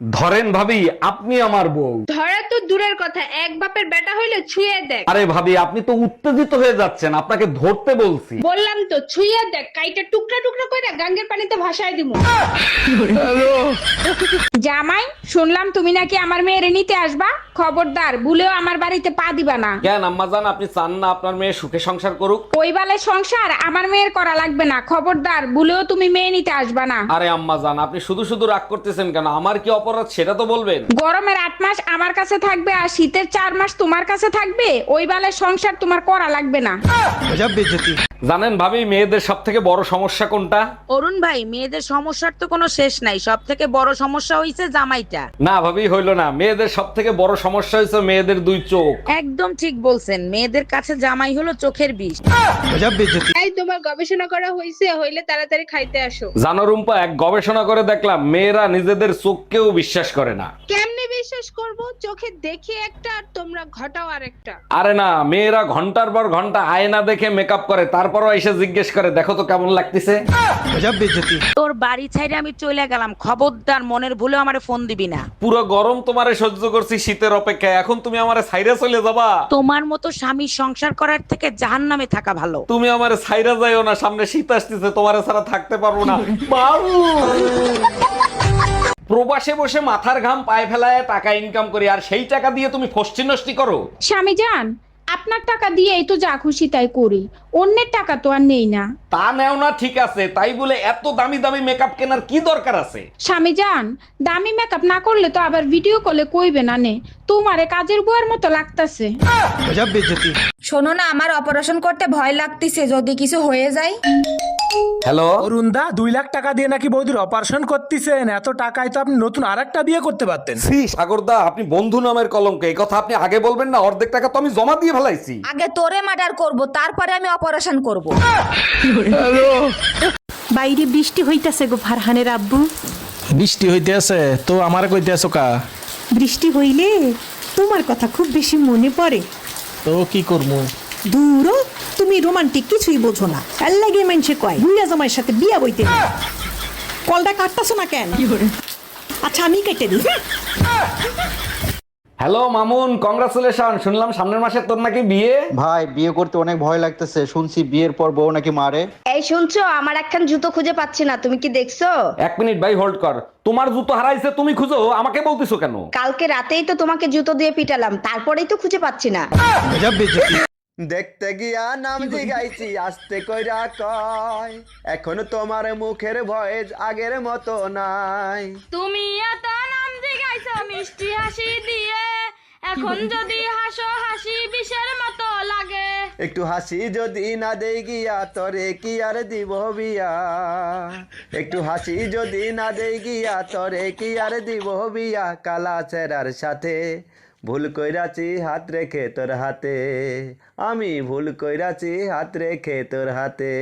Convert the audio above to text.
ধরেন ভাবি আপনি আমার বউ। দূরের কথা এক বাপের বেটা হইলে ছুঁয়ে দেখ। আরে ভাবি আপনি তো উত্তেজিত হয়ে যাচ্ছেন আপনাকে ধরতে বলছি। বললাম তো ছুঁয়ে দেখ কাইটা টুকরা টুকরা করে গাঙ্গের পানিতে ভাসায় দিমু। জামাই শুনলাম তুমি নাকি আমার মেয়েরে নিতে আসবা। খবরদার ভুলেও আমার বাড়িতে পা দিবা না। কেন আম্মাজান আপনি চান না আপনার মেয়ে সুখে সংসার করুক? ওই বালের সংসার আমার মেয়ের করা লাগবে না। খবরদার ভুলেও তুমি মেয়ে নিতে আসবা না। আরে আম্মাজান আপনি শুধু শুধু রাগ করতেছেন কেন? আমার কি অপরাধ সেটা তো বলবেন। গরমের আট মাস আমার কাছে থাকবে আর শীতের চার মাস তোমার কাছে থাকবে ওই বালের সংসার তোমার করা লাগবে না। জানেন ভাবি মেয়েদের সব থেকে বড় সমস্যা কোনটা? অরুণ ভাই মেয়েদের সমস্যার তো কোনো শেষ নাই সব থেকে বড় সমস্যা হইছে জামাইটা। না ভাবি হইল না। মেয়েদের সব থেকে বড় সমস্যা হয়েছে মেয়েদের দুই চোখ। একদম ঠিক বলছেন মেয়েদের কাছে জামাই হলো চোখের বিষ। এই তোমার গবেষণা করা হয়েছে হইলে তাড়াতাড়ি খাইতে আসো। জানো রুম্পা এক গবেষণা করে দেখলাম মেয়েরা নিজেদের চোখকেও বিশ্বাস করে না। কেমনে বিশ্বাস করব চোখে দেখি একটা আর তোমরা ঘটাও আরেকটা। আরে না মেয়েরা ঘণ্টার পর ঘণ্টা আয়না দেখে মেকআপ করে তারপরও এসে জিজ্ঞেস করে দেখো তো কেমন লাগতেছে? তোর বাড়ি ছাইরে আমি চলে গেলাম খবরদার মনের ভুলে আমারে ফোন দিবি না। পুরো গরম তোমারে সহ্য করছি শীতের অপেক্ষায় এখন তুমি আমারে সাইরা চলে যাবা। তোমার মতো স্বামী সংসার করার থেকে জাহান্নামে থাকা ভালো। তুমি আমারে সাইরা যাইও না সামনে শীত আসতেছে তোমারে ছাড়া থাকতে পারব না। বাবু! প্রবাসে বসে মাথার ঘাম পায়ে ফেলায় টাকা ইনকাম করি আর সেই টাকা দিয়ে তুমি ফষ্টি নষ্টি করো। স্বামী যান আপনার টাকা দিয়েই তো যা খুশি তাই করি। অন্যের টাকা তো আর নেই না। তা নেও না ঠিক আছে। তাই বলে এত দামি দামি মেকআপ কেনার কি দরকার আছে? স্বামী যান দামি মেকআপ না করলে তো আবার ভিডিও কলে কইবে না নে। তোমারে কাজের বুয়ার মতো লাগতাছে। শোনো না আমার অপারেশন করতে ভয় লাগতেছে যদি কিছু হয়ে যায়। হ্যালো? অরুণদা দুই লাখ টাকা দিয়ে নাকি বৌদির অপারেশন করতেছেন এত টাকায় তো আপনি নতুন আর একটা বিয়ে করতে পারতেন। সি সাগরদা আপনি বন্ধু নামের কলঙ্ক এই কথা আপনি আগে বলবেন না অর্ধেক টাকা তো আমি জমা দিয়ে ফেলাইছি। আগে তোরে মার্ডার করব তারপরে আমি অপারেশন করব। বাইরে বৃষ্টি হইতাছে গো ফারহানের আব্বু। বৃষ্টি হইতে আছে তো আমার কইতে আছো কা? বৃষ্টি হইলে তোমার কথা খুব বেশি মনে পড়ে। তো কি করব দূর তুমি রোমান্টিক কিছুই বোঝো না। এর লাগে মানুষে কয় বুইয়া জামাইয়ের সাথে বিয়া বইতে নেই। কলটা কাটতাছো না কেন? আচ্ছা আমি কেটে দিই। হ্যালো মামুন কংগ্রাচুলেশন শুনলাম সামনের মাসে তোর নাকি বিয়ে। ভাই বিয়ে করতে অনেক ভয় লাগতেছে। শুনছি বিয়ের পর বউ নাকি মারে। এই শুনছো আমার একখান জুতো খুঁজে পাচ্ছি না তুমি কি দেখছ? এক মিনিট ভাই হোল্ড কর। তোমার জুতো হারাইছে তুমি খুঁজো আমাকে বলতিছো কেন? কালকে রাতেই তো তোমাকে জুতো দিয়ে পিটালাম তারপরেই তো খুঁজে পাচ্ছি না। দেখতে গিয়া নাম জিগাইছি আস্তে কইরা কয় এখন তোমার মুখের ভয়েস আগের মতো নাই। তুমি এত নাম জিগাইছো মিষ্টি হাসি দিয়ে এখন যদি হাসো, হাসি বিষের মতো লাগে। একটু হাসি যদি না দেই গিয়া, তরে কি আর দিব বিয়া? একটু হাসি যদি না দেই গিয়া, তরে কি আর দিব বিয়া? কালা চেরার সাথে ভুল কইরাছি, হাত রেখে তোর হাতে। আমি ভুল কইরাছি, হাত রেখে তোর হাতে।